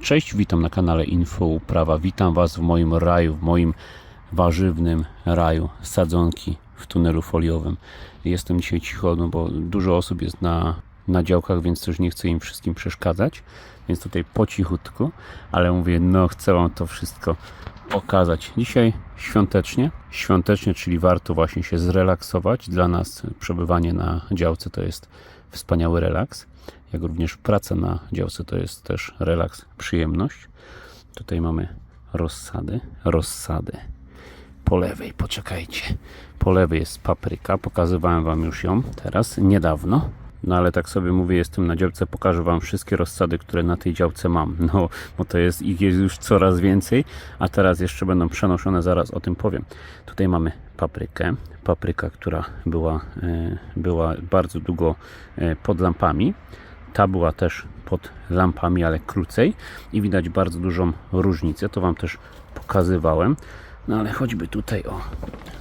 Cześć, witam na kanale Info Uprawa. Witam Was w moim raju, w moim warzywnym raju sadzonki w tunelu foliowym. Jestem dzisiaj cicho, no bo dużo osób jest na, na działkach, więc też nie chcę im wszystkim przeszkadzać. Więc tutaj po cichutku, ale mówię, no chcę Wam to wszystko pokazać. Dzisiaj świątecznie, świątecznie, czyli warto właśnie się zrelaksować. Dla nas przebywanie na działce to jest wspaniały relaks. Jak również praca na działce to jest też relaks, przyjemność. Tutaj mamy rozsady, rozsady. Po lewej, poczekajcie. Po lewej jest papryka. Pokazywałem Wam już ją teraz, niedawno. No ale tak sobie mówię, jestem na działce, pokażę Wam wszystkie rozsady, które na tej działce mam. No, bo to jest ich jest już coraz więcej, a teraz jeszcze będą przenoszone, zaraz o tym powiem. Tutaj mamy paprykę. Papryka, która była, e, była bardzo długo e, pod lampami. Ta była też pod lampami, ale krócej i widać bardzo dużą różnicę. To Wam też pokazywałem. No ale choćby tutaj, o,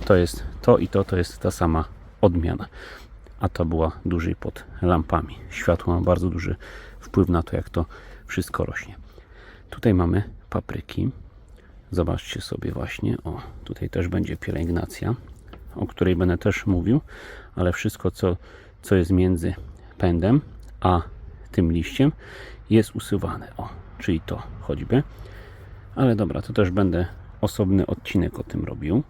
to jest to i to, to jest ta sama odmiana. A ta była dłużej pod lampami. Światło ma bardzo duży wpływ na to, jak to wszystko rośnie. Tutaj mamy papryki. Zobaczcie sobie właśnie, o, tutaj też będzie pielęgnacja, o której będę też mówił, ale wszystko, co, co jest między pędem a tym liściem jest usuwane. O, czyli to choćby. Ale dobra, to też będę osobny odcinek o tym robił.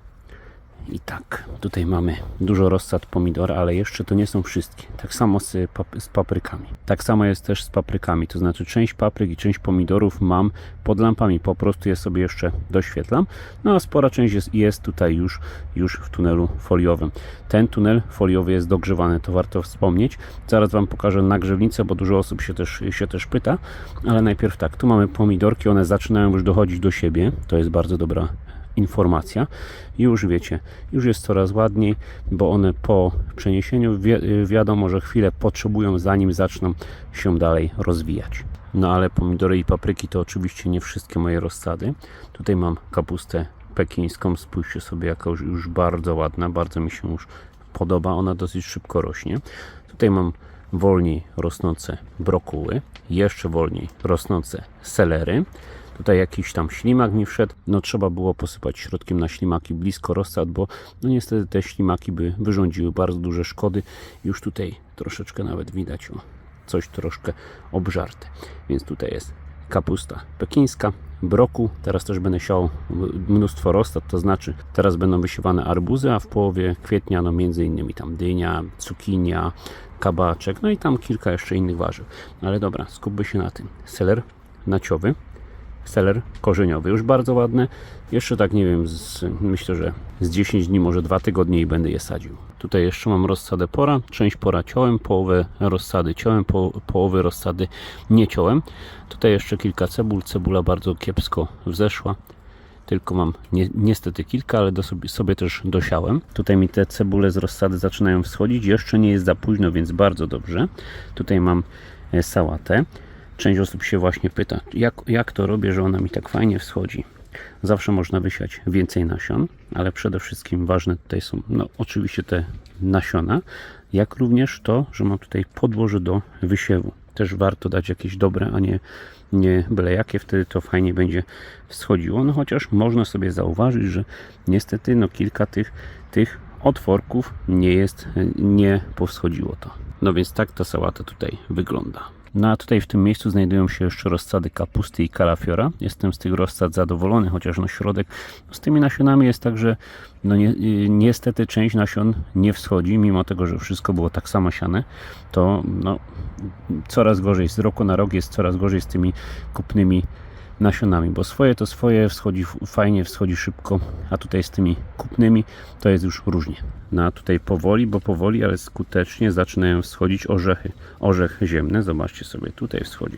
I tak, tutaj mamy dużo rozsad pomidor, ale jeszcze to nie są wszystkie. Tak samo z, z paprykami. Tak samo jest też z paprykami, to znaczy część papryk i część pomidorów mam pod lampami, po prostu je sobie jeszcze doświetlam. No a spora część jest, jest tutaj już, już w tunelu foliowym. Ten tunel foliowy jest dogrzewany, to warto wspomnieć. Zaraz Wam pokażę nagrzewnicę, bo dużo osób się też, się też pyta, ale najpierw tak, tu mamy pomidorki, one zaczynają już dochodzić do siebie, to jest bardzo dobra informacja. Już wiecie, już jest coraz ładniej, bo one po przeniesieniu wi- wiadomo, że chwilę potrzebują, zanim zaczną się dalej rozwijać. No ale pomidory i papryki to oczywiście nie wszystkie moje rozsady. Tutaj mam kapustę pekińską, spójrzcie sobie, jaka już, już bardzo ładna, bardzo mi się już podoba, ona dosyć szybko rośnie. Tutaj mam wolniej rosnące brokuły, jeszcze wolniej rosnące selery. Tutaj jakiś tam ślimak mi wszedł. No trzeba było posypać środkiem na ślimaki blisko rozsad, bo no niestety te ślimaki by wyrządziły bardzo duże szkody. Już tutaj troszeczkę nawet widać o, coś troszkę obżarte. Więc tutaj jest kapusta pekińska, broku. Teraz też będę siał mnóstwo rozsad, to znaczy teraz będą wysiewane arbuzy, a w połowie kwietnia no między innymi tam dynia, cukinia, kabaczek, no i tam kilka jeszcze innych warzyw. Ale dobra, skupmy się na tym. Seler naciowy, seler korzeniowy. Już bardzo ładne. Jeszcze tak nie wiem, z, myślę, że z 10 dni, może 2 tygodnie i będę je sadził. Tutaj jeszcze mam rozsadę pora. Część pora ciąłem, połowę rozsady ciąłem, po, połowy rozsady nie ciąłem. Tutaj jeszcze kilka cebul. Cebula bardzo kiepsko wzeszła. Tylko mam ni niestety kilka, ale sobie, sobie też dosiałem. Tutaj mi te cebule z rozsady zaczynają wschodzić. Jeszcze nie jest za późno, więc bardzo dobrze. Tutaj mam e, sałatę. Część osób się właśnie pyta, jak, jak to robię, że ona mi tak fajnie wschodzi. Zawsze można wysiać więcej nasion, ale przede wszystkim ważne tutaj są, no oczywiście te nasiona, jak również to, że mam tutaj podłoże do wysiewu. Też warto dać jakieś dobre, a nie, nie byle jakie, wtedy to fajnie będzie wschodziło. No chociaż można sobie zauważyć, że niestety no kilka tych, tych otworków nie jest, nie powschodziło to. No więc tak ta sałata tutaj wygląda. No a tutaj w tym miejscu znajdują się jeszcze rozsady kapusty i kalafiora. Jestem z tych rozsad zadowolony, chociaż no środek z tymi nasionami jest tak, że no ni niestety część nasion nie wschodzi, mimo tego, że wszystko było tak samo siane, to no, coraz gorzej, z roku na rok jest coraz gorzej z tymi kupnymi nasionami, bo swoje to swoje, wschodzi fajnie, wschodzi szybko, a tutaj z tymi kupnymi to jest już różnie. No a tutaj powoli, bo powoli, ale skutecznie zaczynają wschodzić orzechy. Orzech ziemny, zobaczcie sobie, tutaj wschodzi,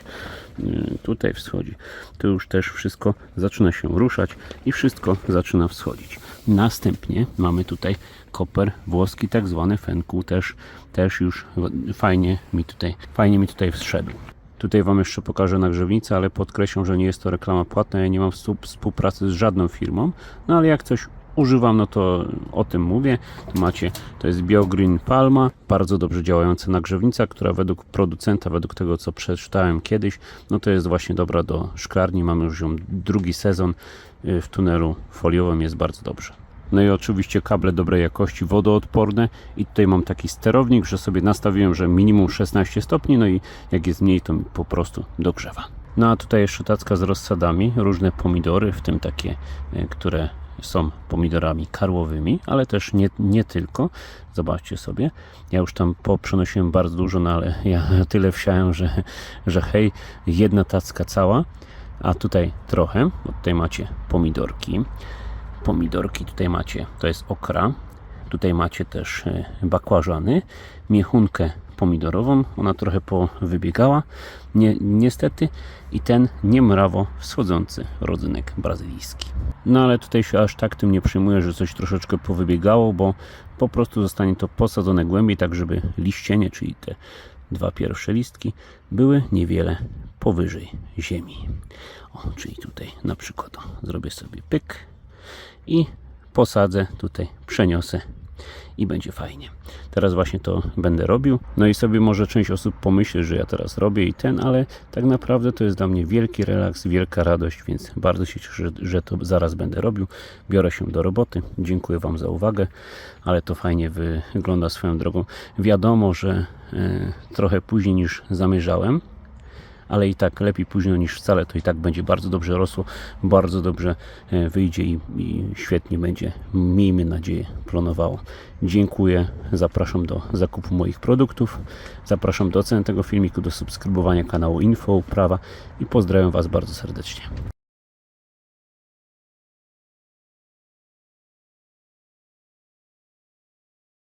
yy, tutaj wschodzi. Tu już też wszystko zaczyna się ruszać i wszystko zaczyna wschodzić. Następnie mamy tutaj koper włoski, tak zwany fenku, też, też już fajnie mi tutaj, fajnie mi tutaj wszedł. Tutaj Wam jeszcze pokażę nagrzewnicę, ale podkreślam, że nie jest to reklama płatna. Ja nie mam współ- współpracy z żadną firmą, no ale jak coś używam, no to o tym mówię. Macie, to jest BioGreen Palma, bardzo dobrze działająca nagrzewnica, która według producenta, według tego co przeczytałem kiedyś, no to jest właśnie dobra do szklarni. Mamy już ją drugi sezon y, w tunelu foliowym, jest bardzo dobrze. No i oczywiście kable dobrej jakości, wodoodporne i tutaj mam taki sterownik, że sobie nastawiłem, że minimum 16 stopni, no i jak jest mniej, to mi po prostu dogrzewa. No a tutaj jeszcze tacka z rozsadami, różne pomidory, w tym takie, e, które są pomidorami karłowymi, ale też nie, nie tylko. Zobaczcie sobie. Ja już tam poprzenosiłem bardzo dużo, no ale ja tyle wsiałem, że, że hej, jedna tacka cała, a tutaj trochę, bo tutaj macie pomidorki. Pomidorki tutaj macie, to jest okra. Tutaj macie też e, bakłażany, miechunkę pomidorową. Ona trochę powybiegała, nie, niestety. I ten niemrawo wschodzący rodzynek brazylijski. No ale tutaj się aż tak tym nie przejmuję, że coś troszeczkę powybiegało, bo po prostu zostanie to posadzone głębiej, tak żeby liścienie, czyli te dwa pierwsze listki, były niewiele powyżej ziemi. O, czyli tutaj na przykład o, zrobię sobie pyk i posadzę tutaj, przeniosę i będzie fajnie. Teraz właśnie to będę robił. No i sobie może część osób pomyśli, że ja teraz robię i ten, ale tak naprawdę to jest dla mnie wielki relaks, wielka radość, więc bardzo się cieszę, że, to zaraz będę robił. Biorę się do roboty. Dziękuję Wam za uwagę, ale to fajnie wygląda swoją drogą. Wiadomo, że e, trochę później niż zamierzałem, ale i tak lepiej późno niż wcale, to i tak będzie bardzo dobrze rosło, bardzo dobrze e, wyjdzie i, i świetnie będzie, miejmy nadzieję, plonowało. Dziękuję, zapraszam do zakupu moich produktów, zapraszam do oceny tego filmiku, do subskrybowania kanału Info Uprawa i pozdrawiam Was bardzo serdecznie.